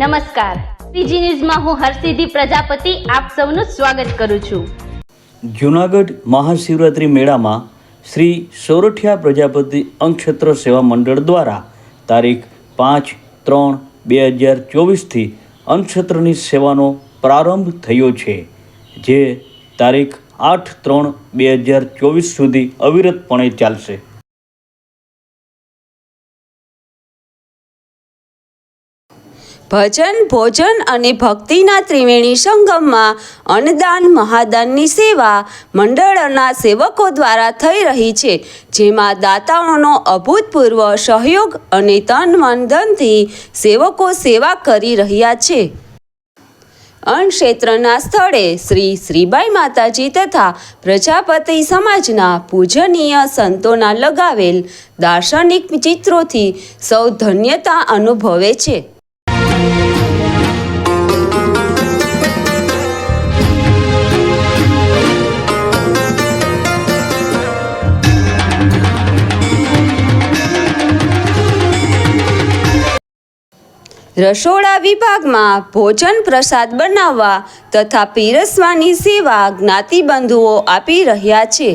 નમસ્કાર. પીજી ન્યૂઝમાં હું હરસિદ્ધિ પ્રજાપતિ. આપ સૌનું સ્વાગત કરું છું. જૂનાગઢ મહાશિવરાત્રિ મેળામાં શ્રી સોરઠિયા પ્રજાપતિ અંક્ષત્ર સેવા મંડળ દ્વારા તારીખ પાંચ ત્રણ બે હજાર ચોવીસથી અંગક્ષેત્રની સેવાનો પ્રારંભ થયો છે, જે તારીખ આઠ ત્રણ બે હજાર ચોવીસ સુધી અવિરતપણે ચાલશે. ભજન, ભોજન અને ભક્તિના ત્રિવેણી સંગમમાં અન્નદાન, મહાદાનની સેવા મંડળના સેવકો દ્વારા થઈ રહી છે, જેમાં દાતાઓનો અભૂતપૂર્વ સહયોગ અને તન મન ધનથી સેવકો સેવા કરી રહ્યા છે. અન્ન ક્ષેત્રના સ્થળે શ્રી શ્રીબાઈ માતાજી તથા પ્રજાપતિ સમાજના પૂજનીય સંતોના લગાવેલ દાર્શનિક ચિત્રોથી સૌ ધન્યતા અનુભવે છે. રસોડા વિભાગમાં ભોજન પ્રસાદ બનાવવા તથા પીરસવાની સેવા જ્ઞાતિબંધુઓ આપી રહ્યા છે.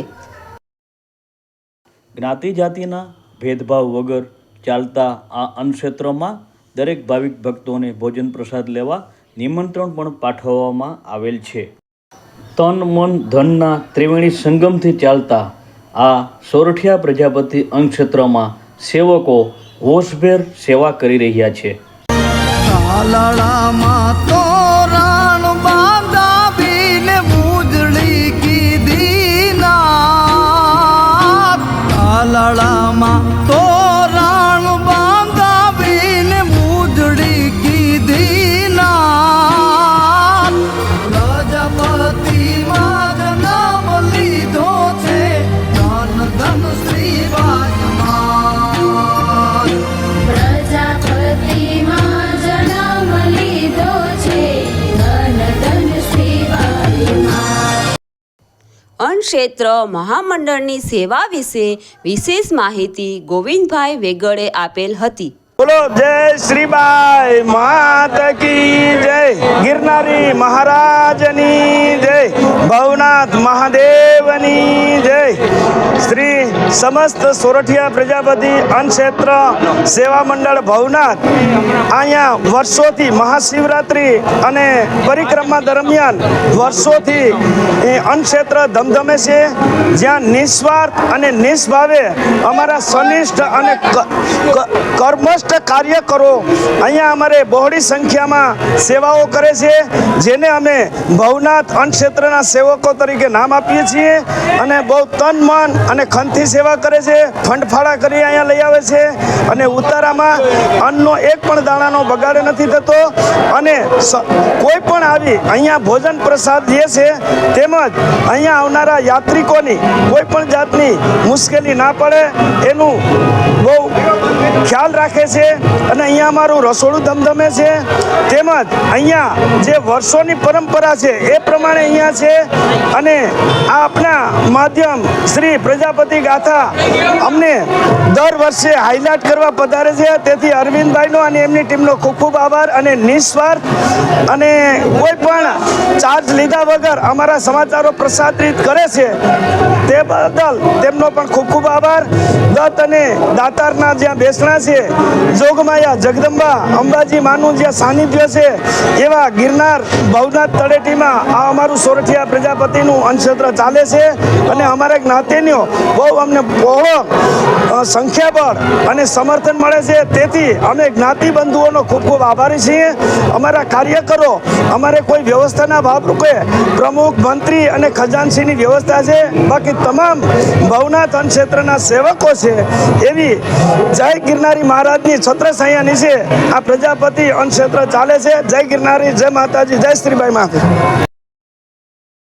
જ્ઞાતિ જાતિના ભેદભાવ વગર ચાલતા આ અન્નક્ષેત્રમાં દરેક ભાવિક ભક્તોને ભોજન પ્રસાદ લેવા નિમંત્રણ પણ પાઠવવામાં આવેલ છે. તન, મન, ધનના ત્રિવેણી સંગમથી ચાલતા આ સોરઠિયા પ્રજાપતિ અંગક્ષેત્રમાં સેવકો હોશભેર સેવા કરી રહ્યા છે. કાલડામાં તોરણ ક્ષેત્ર મહામંડળની સેવા વિશે વિશેષ માહિતી ગોવિંદભાઈ વેગડે આપેલ હતી. બોલો, જય શ્રીબાઈ માત જય. ગિરનારી મહારાજની જય. ભવનાથ શ્રી સમસ્ત સોરઠિયા પ્રજાપતિ અન્નક્ષેત્ર સેવા મંડળ ભવનાથ અહીંયા વર્ષોથી મહાશિવરાત્રિ અને પરિક્રમા દરમિયાન વર્ષોથી અન્નક્ષેત્ર ધમધમે છે. જ્યાં નિસ્વાર્થ અને નિસ્ભાવે અમારા સનિષ્ઠ અને કર્મષ્ઠ કાર્યકરો અહીંયા અમારે બહોળી સંખ્યામાં સેવાઓ કરે છે. જેને અમે ભવનાથ અન્નક્ષેત્રના સેવકો તરીકે નામ આપીએ છીએ અને બહુ તન મન અને ખનથી સેવા કરે છે, ફંડફાળા કરી અહીંયા લઈ આવે છે અને ઉતારામાં અન્નનો એક પણ દાણાનો બગાડ નથી થતો અને કોઈ પણ આવી અહીંયા ભોજન પ્રસાદ જે છે તેમજ અહીંયા આવનારા યાત્રિકોની કોઈ પણ જાતની મુશ્કેલી ના પડે એનું બહુ ખ્યાલ રાખે છે અને અહીંયા અમારું રસોડું ધમધમે છે. તેમજ અહીંયા જે વર્ષોની પરંપરા છે એ પ્રમાણે અહીંયા છે અને આ આપણા માધ્યમ શ્રી પ્રજાપતિ ગાથા અમને દર વર્ષે હાઇલાઇટ કરવા પધારે છે. તેથી અરવિંદભાઈનો અને એમની ટીમનો ખૂબ ખૂબ આભાર અને નિસ્વાર્થ અને કોઈ પણ ચાર્જ લીધા વગર અમારા સમાચારો પ્રસારિત કરે છે તે બદલ તેમનો પણ ખૂબ ખૂબ આભાર. દત્ત અને દાતારના જ્યાં બેસણા છે, જોગમાયા, જગદંબા, અંબાજી, માનું જ્યાં સાનિધ્ય છે, એવા ગિરનાર ભવનાથ તળેટીમાં આ અમારું સોરઠિયા પ્રજાપતિનું અંશત્ર ચાલે છે. અને અમારા જ્ઞાતિનો બહુ અમને બહોળો અ, સંખ્યાબળ અને સમર્થન મળે છે. તેથી અમે જ્ઞાતિ બંધુઓનો ખૂબ ખૂબ આભારી છીએ. અમારા કાર્યકરો અમારે કોઈ વ્યવસ્થાના ભાગરૂપે પ્રમુખ મંત્રી અને ખજાનસીની વ્યવસ્થા છે. બાકી તમામ ભવનાથ અન્નક્ષેત્રના સેવકો છે. એવી જય ગિરનારી મહારાજની અહીંયા નીચે આ પ્રજાપતિ અન્નક્ષેત્ર ચાલે છે. જય ગિરનારી જય માતાજી જય શ્રીબાઈ માતા